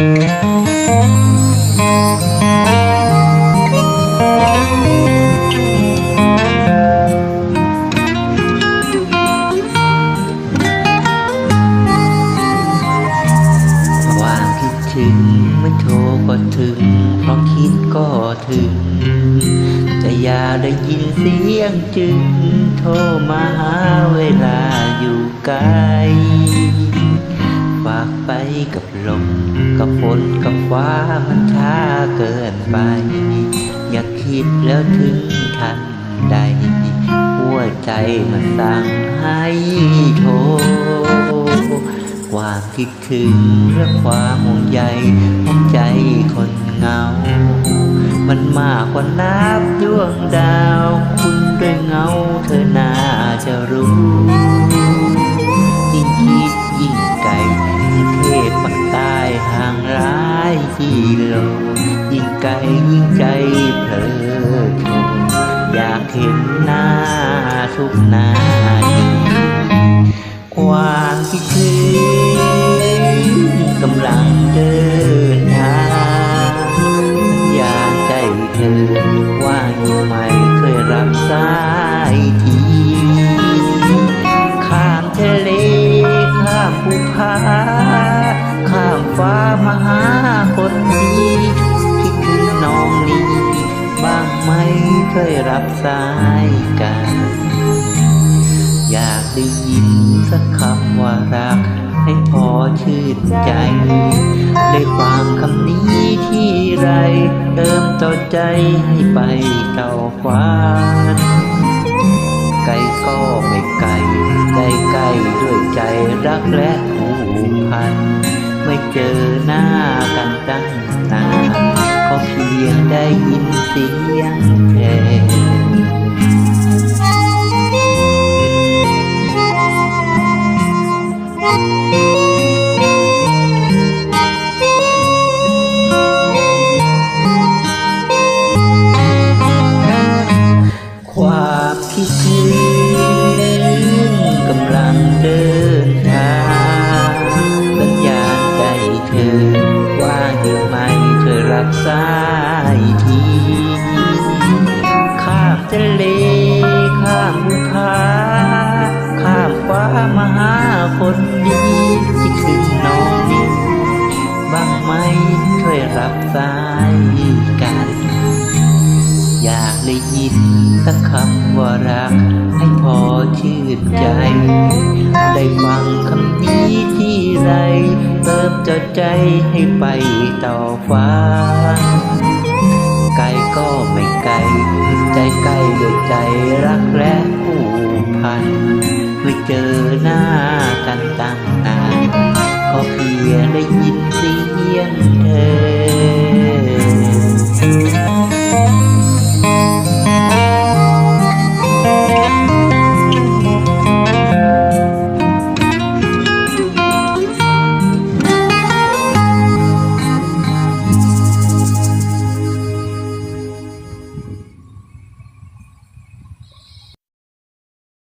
ความคิดถึงไม่โทรก็ถึง เพราะคิดก็ถึง จะอย่าได้ยินเสียงจึง โทรมาหาเวลาอยู่ไกล ฝากไปกับลม กับฝนกับฟ้ามันช้าเกินไป อย่าคิดแล้วถึงทันใด หัวใจมันสั่งให้โทรความคิดถึงและความห่วงใยของใจคนเงา มันมากกว่านับดวงดาว คุณด้วยเงาเธอน่าจะรู้ายกิโลยิ่งไกลยิ่งใจเพลิดเพลินอยากเห็นหน้าทุกนาทีความคิดถึงกำลังเดินทางอยากใจเธอว่างอยู่ไหมเคยรับสายทีข้ามทะเลข้ามภูผา ฟ้ามาหาคนดีคิดถึงน้องนี้บ้างไหมเคยรับสายกัน อยากได้ยินสักคำว่ารัก ให้พอชื่นใจได้ฟังคำนี้ที่ไรเติมต่อใจให้ไปเต่าฟ้าไกลก็ไม่ไกลใกล้ใกล้ด้วยใจรักและ เจอหน้ากันตั้งนานก็เพียงได้ยินเสียงแค่ สายทีข้ามทะเล ข้ามภูผาข้ามฟ้ามาหาคนดีคิดถึงน้องนี้บ้างไหมเคยรับสายกัน อยากได้ยินสักคำว่ารัก ให้พอชื่นใจ ได้ฟังคำนี้ที่ ดจดใจให้ไปต่อฟ้า ไกลก็ไม่ไกล ใจใกล้ด้วยใจรักและผูกพัน ไม่เจอหน้ากันตั้งนานขอเพียงได้